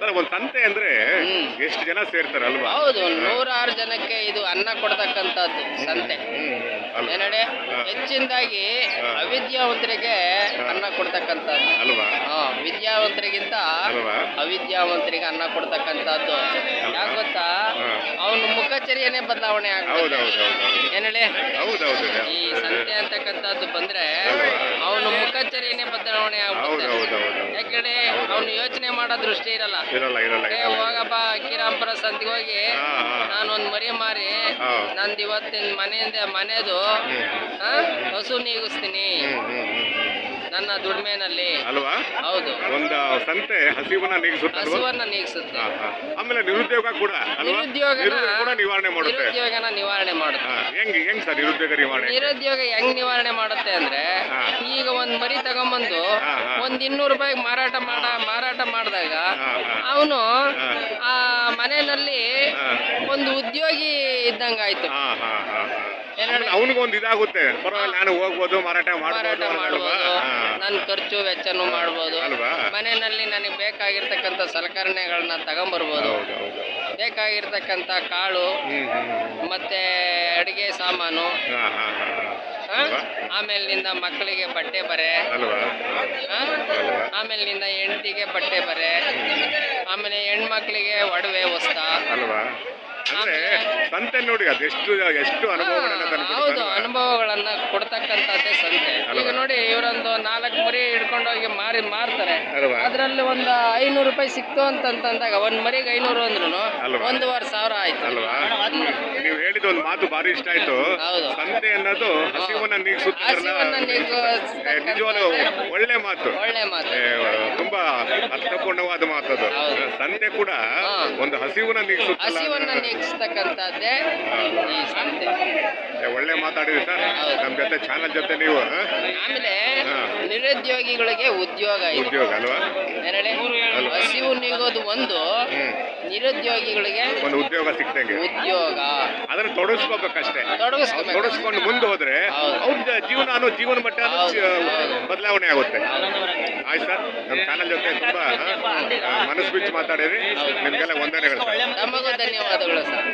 Sir ಒಂದು ಸಂತೆ ಅಂದ್ರೆ ಎಷ್ಟು ಜನ ಸೇರ್ತಾರಲ್ವಾ? ಹೌದು ನೂರಾರು ಜನಕ್ಕೆ ಇದು ಅನ್ನ ಕೊಡ್ತಕ್ಕಂಥದ್ದು ಸಂತೆ? ಏನಡೆ ಹೆಚ್ಚಿನದಾಗಿ. ಅವಿದ್ಯಾವಂತರಿಗೆ ಅನ್ನ ಕೊಡ್ತಕ್ಕಂಥದ್ದು. ಅಲ್ವಾ? ಹಾ ವಿದ್ಯಾವಂತರಿಗಿಂತ ಅವಿದ್ಯಾವಂತರಿಗೆ ಅನ್ನ ಕೊಡ್ತಕ್ಕಂಥದ್ದು. ಯಾಕೆ ಗೊತ್ತಾ. ಅವನ ಮುಖಚರ್ಯನೇ ಬದಲಾವಣೆ ಆಗ್ತದೆ ಏನಡೆ ಈ ಸಂತೆ ಅಂತಕ್ಕಂಥದ್ದು ಬಂದ್ರೆ? ಅವನ ಮುಖಚರ್ಯನೇ ಬದಲಾವಣೆ ಆಗ್ಬೋದು ಯಾಕಡೆ ಅವನು ಯೋಚನೆ ಮಾಡೋ ದೃಷ್ಟಿ ಇರಲ್ಲ. ಇರಲ್ಲ ಇರಲ್ಲ ಏ ಇರಲ್ಲ. ಹೋಗಪ್ಪ ಸಂತಿಗೆ ಹೋಗಿ ಹಾ, ಹಾ. ನಾನೊಂದ್ ಮರಿ ಮಾರಿ ಹಾ. ನಂದು ಇವತ್ತಿನ ಮನೆಯಿಂದ ಮನೆದು ಆ, ಹಸು ನೀಗಿಸ್ತೀನಿ ಹ್ಮ್, ಹ್ಮ್, ಹ್ಮ್, ಹ್ಮ್. ನನ್ನ ದುಡಿಮೆನಲ್ಲಿ ಅಲ್ವಾ ಹೌದು ಒಂದು ಸಂತೆ ಹಸಿವನ್ನ ನೀಗಿಸುತ್ತಲ್ವಾ ಹಸುವನ್ನ ನೀಗಿಸುತ್ತೆ ಹಾ, ಹಾ. ಆಮೇಲೆ ನಿರುದ್ಯೋಗ ಕೂಡ ಅಲ್ವಾ ನಿರುದ್ಯೋಗನ ನಿರುದ್ಯೋಗ ಕೂಡ ನಿವಾರಣೆ ಮಾಡುತ್ತೆ ನಿರುದ್ಯೋಗನ ನಿವಾರಣೆ ಮಾಡುತ್ತೆ ಹಾ, ಹೆಂಗ್ ಹೆಂಗ್ ಸರ್ ನಿರುದ್ಯೋಗ ನಿವಾರಣೆ ನಿರುದ್ಯೋಗ ಹೆಂಗ್ ನಿವಾರಣೆ ಮಾಡುತ್ತೆ ಅಂದ್ರೆ ಹಾ. ಈಗ ಒಂದ್ ಮರಿ ತಗೊಂಬಂದು ಹಾ, ಹಾ. ಒಂದ್ ಇನ್ನೂರು ರೂಪಾಯಿ ಮಾರಾಟ ಮಾಡ ಮಾರಾಟ ಮಾಡಿದಾಗ ಹಾ. ಅವನು ಆ ಮನೆಯಲ್ಲಿ ಒಂದು ಉದ್ಯೋಗಿ ಇದ್ದಂಗಾಯ್ತು ಹಾ ಹಾ ಅವನಿಗೊಂದು ಇದಾಗುತ್ತೆ. ಪರವಾಗಿಲ್ಲ ನಾನು ಹೋಗ್ಬೋದು ಮಾರಾಟ ಮಾರಾಟ ಮಾಡ್ಬೋದು. ನನ್ನ ಖರ್ಚು ವೆಚ್ಚನು ಮಾಡ್ಬೋದು. ಮನೆಯಲ್ಲಿ ನನಗೆ ಬೇಕಾಗಿರ್ತಕ್ಕಂಥ ಸಲಕರಣೆಗಳನ್ನ ತಗೊಂಬರ್ಬೋದು. ಬೇಕಾಗಿರ್ತಕ್ಕಂಥ ಕಾಳು ಮತ್ತೆ ಅಡಿಗೆ ಸಾಮಾನು? ಆಮೇಲಿನಿಂದ ಮಕ್ಕಳಿಗೆ ಬಟ್ಟೆ ಬರೆ. ಆಮೇಲಿನಿಂದ ಹೆಂಡತಿಗೆ ಬಟ್ಟೆ ಬರೆ. ಆಮೇಲೆ ಹೆಣ್ಮಕ್ಳಿಗೆ ಒಡವೆ ವಸ್ತ ಅಲ್ವಾ? ಅಂದ್ರೆ ಸಂತೆ ನೋಡಿ ಅದೆಷ್ಟು ಎಷ್ಟು ಅನುಭವಗಳನ್ನ ಹೌದು? ಅನುಭವಗಳನ್ನ ಕೊಡ್ತಕ್ಕಂಥದ್ದೇ ಸಂತೆ. ಈಗ? ನೋಡಿ ಇವರೊಂದು ನಾಲ್ಕು ಮರಿ ಹಿಡ್ಕೊಂಡೋಗಿ ಮಾರಿ ಮಾರ್ತಾರೆ. ಅದ್ರಲ್ಲಿ ಅದರಲ್ಲಿ ಒಂದು ಐನೂರು ರೂಪಾಯಿ ಸಿಕ್ತು ಅಂತಂದಾಗ ಒಂದ್ ಮರಿಗೆ ಐನೂರು ಅಂದ್ರೂ ಅಲ್ವಾ? ಒಂದೂವರೆ ಸಾವಿರ ಆಯ್ತು. ಅಲ್ವಾ? ನೀವು ಹೇಳಿದ ಒಂದು ಮಾತು ಭಾರಿ ಇಷ್ಟ ಆಯ್ತು. ಹೌದು. ಸಂತೆ ಅನ್ನೋದು ಹಸಿವನ್ನ ನೀಗಿಸುತ್ತೆ ಹಸಿವನ್ನ ನೀಗಿಸ್ತಕ್ಕಂಥದ್ದು ನಿಜವಾಗ್ಲೂ ಒಳ್ಳೆ ಮಾತು. ಒಳ್ಳೆ ಮಾತು. ಏ, ತುಂಬಾ ಅರ್ಥಪೂರ್ಣವಾದ ಮಾತದು. ಸಂತೆ ಕೂಡ ಒಂದು ಹಸಿವನ್ನ ನೀಗಿಸುತ್ತೆ ಹಸಿವನ್ನ ನೀಗಿಸ್ತಕ್ಕಂಥದ್ದೇ ಈ ಸಂತೆ. ಒಳ್ಳೆ ಮಾತಾಡಿದ್ರಿ ಸರ್. ನಮ್ ಜೊತೆ ಚಾನಲ್ ಜೊತೆ ನೀವು ಆಮೇಲೆ ನಿರುದ್ಯೋಗಿಗಳಿಗೆ ಉದ್ಯೋಗ ಇದೆ. ಉದ್ಯೋಗ ಅಲ್ವಾ? ಹಸಿವು ನೀಗೋದು ಒಂದು ನಿರುದ್ಯೋಗಿಗಳಿಗೆ ಒಂದು ಉದ್ಯೋಗ ಸಿಕ್ತಂಗೆ ಉದ್ಯೋಗ. ಅದನ್ನ ತೊಡಗಿಸ್ಕೋಬೇಕಷ್ಟೇ. ತೊಡಗಿಸ್ಕೊಂಡು ಮುಂದೆ ಹೋದ್ರೆ ಅವ್ರ ಜೀವನ ಅನ್ನೋ ಜೀವನ ಮಟ್ಟ. ಬದಲಾವಣೆ ಆಗುತ್ತೆ. ಆಯ್ತು ಸರ್. ನಮ್ಮ ಚಾನಲ್ ಜೊತೆ ತುಂಬಾ ಮನಸ್ಸು ಬಿಚ್ಚು ಮಾತಾಡಿರಿ. ನಿಮ್ಗೆಲ್ಲ ವಂದನೆಗಳು ತಮಗೂ ಧನ್ಯವಾದಗಳು ಸರ್.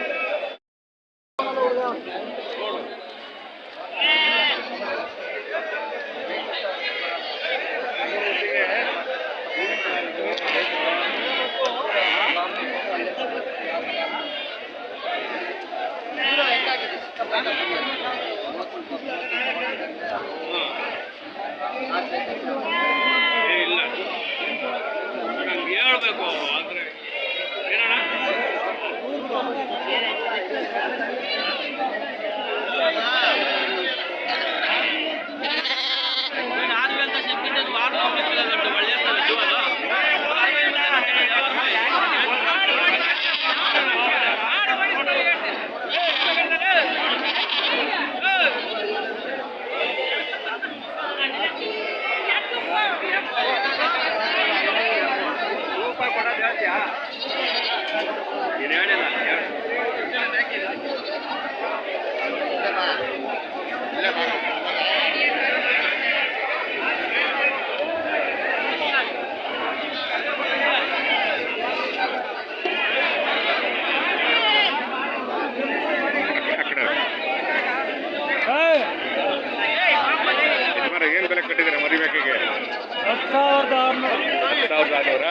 ಸಾವಿರದ ಆರ್ನೂರ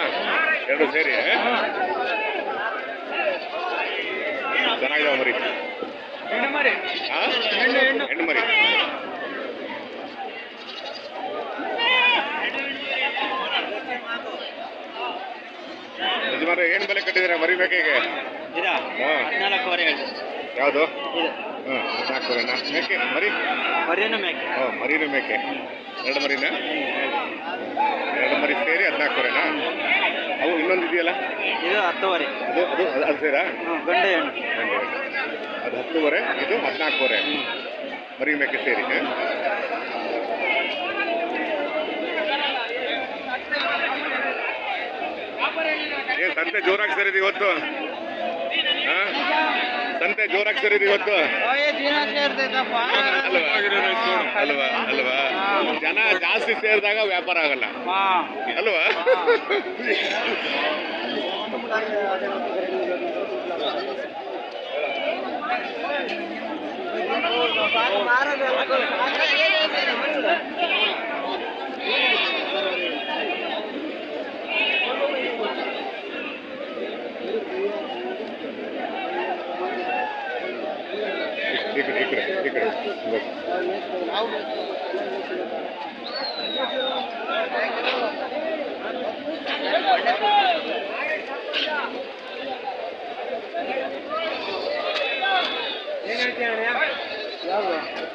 ಎರಡು ಸೇರಿ ಚೆನ್ನಾಗಿದಾವ ಮರಿ. ಹೆಣ್ಣು ಮರಿ. ಯಜಮಾನ ಏನ್ ಬೆಲೆ ಕಟ್ಟಿದ್ರೆ ಮರಿ ಹೇಳಿ ಯಾವುದು? ಇದು. ಹಾಂ ಹದಿನಾಲ್ಕುವರೆನಾ ಮೇಕೆ ಮರಿ? ಮರಿಯನ್ನು ಮೇಕೆ. ಹ್ಞೂ ಮರಿನೂ ಮೇಕೆ. ಎರಡು ಮರಿನಾ? ಎರಡು ಮರಿ ಸೇರಿ ಹದಿನಾಲ್ಕುವರೆನಾ ಅವು ಇನ್ನೊಂದು ಇದೆಯಲ್ಲ? ಇದು ಹತ್ತುವರೆ. ಅದು ಅದು ಅದು- ಸೇರ? ಗಂಡು ಹೆಣ್ಣು. ಅದು ಹತ್ತುವರೆ ಇದು ಹದಿನಾಲ್ಕುವರೆ ಮರಿ. ಮೇಕೆ ಸೇರಿ ಏನು ತಂದೆ ಸಂತೆ ಜೋರಾಗಿ ಸೇರಿದೆ ಇವತ್ತು. ಹಾ? ಸಂತೆ ಜೋರಾಗಿ ಸೇರಿದೆ ಇವತ್ತು ಅಲ್ವಾ? ಅಲ್ವಾ? ಅಲ್ವಾ? ಜನ ಜಾಸ್ತಿ ಸೇರಿದಾಗ ವ್ಯಾಪಾರ ಆಗಲ್ಲ. ಅಲ್ವಾ ಕಡೆ ಈ ಕಡೆ ಈ ಕಡೆ ಇವಾಗ. ನಾನು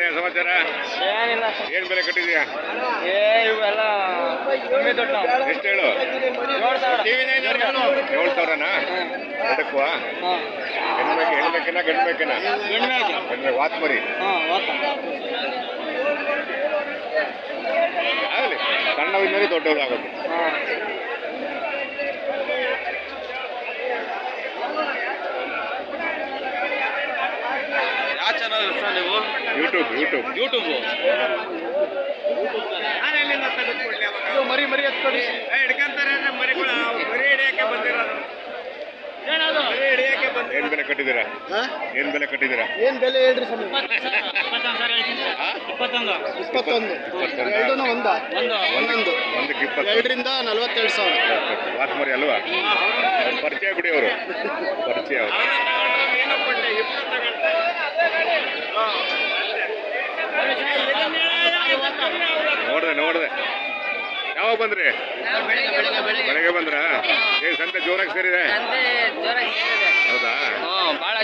ಏನೇ ಸಮಾಚಾರ? ಏನಿಲ್ಲ. ಏನ್ ಬೆಲೆ ಕಟ್ಟಿದ್ಯಾ ಏ ಇವೆಲ್ಲ ಕಮ್ಮಿ ದೊಡ್ಡ ಎಷ್ಟು ಹೇಳು? ಏಳು ಸಾವಿರ. ಏಳು ಸಾವಿರನಾ? ಹೆಣ್ಬೇಕು ಹೆಣ್ಬೇಕಿನ ಗಂಡ್ಬೇಕಿನ ಹೆಣ್ಬೇಕು ವಾತ್ ಮರಿ. ಹಾಂ ಆಗಲಿ. ಸಣ್ಣವಿದ್ಮೇಲೆ ದೊಡ್ಡದಾಗುತ್ತೆ ಹಾಂ ಯಾವ ಚಾನಲ್ ಸರ್ ನೀವು? ಯೂಟ್ಯೂಬ್ ಯೂಟ್ಯೂಬ್ ಯೂಟ್ಯೂಬು ಮರಿ ಮರಿ ಹಿಡ್ಕೊಂತಾರೆ ಅಂದ್ರೆ ಮರಿಗಳು ಮರಿ ಹಿಡಿಯಕ್ಕೆ ಬಂದಿರೋದು. ಏನದು? ಮರಿ ಹಿಡಿಯಕ್ಕೆ ಬಂದ ಏನ್ ಬೆಲೆ ಕಟ್ಟಿದ್ದೀರಾ? ಏನ್ ಬೆಲೆ ಕಟ್ಟಿದ್ದೀರಾ? ಏನ್ ಬೆಲೆ ಹೇಳ್ರಿ? ಇಪ್ಪತ್ತೊಂದು ಒಂದ? ಒಂದು. ಒಂದೊಂದು. ಒಂದಕ್ಕೆ ಇಪ್ಪತ್ತು. ಎರಡರಿಂದ ನಲವತ್ತೆರಡು ಸಾವಿರ. ವಾತ್ ಮರಿ ಅಲ್ವಾ? ಪರಿಚಯ ಬಿಡಿ ಅವರು. ಪರಿಚಯ ಅವರು. ಯಾವಾಗ ಬಂದ್ರಿ? ಬೆಳಿಗ್ಗೆ ಬಂದ್ರಾ? ಏ ಸಂತೆ ಜೋರಾಗಿ ಸೇರಿದೆ. ಹೌದಾ? ಬಹಳ